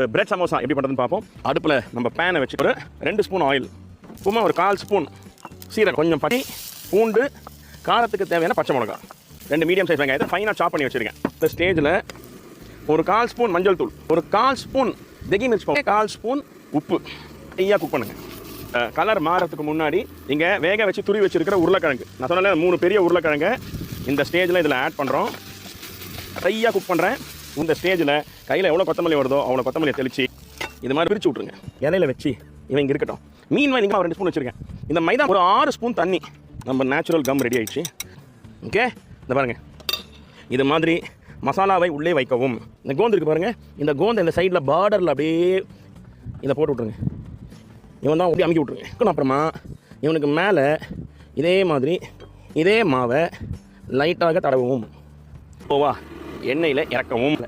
Bread samosa எப்படி பண்ணுறதுன்னு பார்ப்போம். அடுப்பில் நம்ம பேனை வச்சு ஒரு ரெண்டு ஸ்பூன் ஆயில் சும்மா ஒரு கால் ஸ்பூன் சீரகம் கொஞ்சம் பட்டி பூண்டு காரத்துக்கு தேவையான பச்சை மிளகா ரெண்டு மீடியம் சைஸ் வெங்காயத்தை ஃபைனாக சாப் பண்ணி வச்சுருக்கேன். இந்த ஸ்டேஜில் ஒரு கால் ஸ்பூன் மஞ்சள் தூள் ஒரு கால் ஸ்பூன் தெகி மிர்ச் கால் ஸ்பூன் உப்பு. ஐயா குக் பண்ணுங்கள் கலர் மாறதுக்கு முன்னாடி நீங்கள் வேக வச்சு துருவி வச்சுருக்கிற உருளைக்கிழங்கு. நான் சொன்னால மூணு பெரிய உருளைக்கிழங்கு. இந்த ஸ்டேஜில் இதில் ஆட் பண்ணுறோம் ட்ரையாக குக் பண்ணுறேன் இந்த ஸ்டேஜில் கையில் எவ்வளோ கொத்தமல்லி வருதோ அவ்வளோ கொத்தமல்லியை தெளிச்சு இது மாதிரி பிரித்து விட்ருங்க இலையில வச்சு இவன் இங்கே இருக்கட்டும். மீன் வாங்கி ரெண்டு ஸ்பூன் வச்சுருக்கேன். இந்த மைதா ஒரு ஆறு ஸ்பூன் தண்ணி. நம்ம நேச்சுரல் கம் ரெடி ஆயிடுச்சு. ஓகே இந்த பாருங்கள் இது மாதிரி மசாலாவை உள்ளே வைக்கவும். இந்த கோந்து இருக்கு பாருங்கள் இந்த கோந்து இந்த சைடில் பார்டரில் அப்படியே இதை போட்டு விட்ருங்க இவன் தான் அப்படியே அமுக்கி விட்ருங்க அப்புறமா இவனுக்கு மேலே இதே மாதிரி இதே மாவை லைட்டாக தடவும். ஓவா எண்ணெயில் இறக்கவும்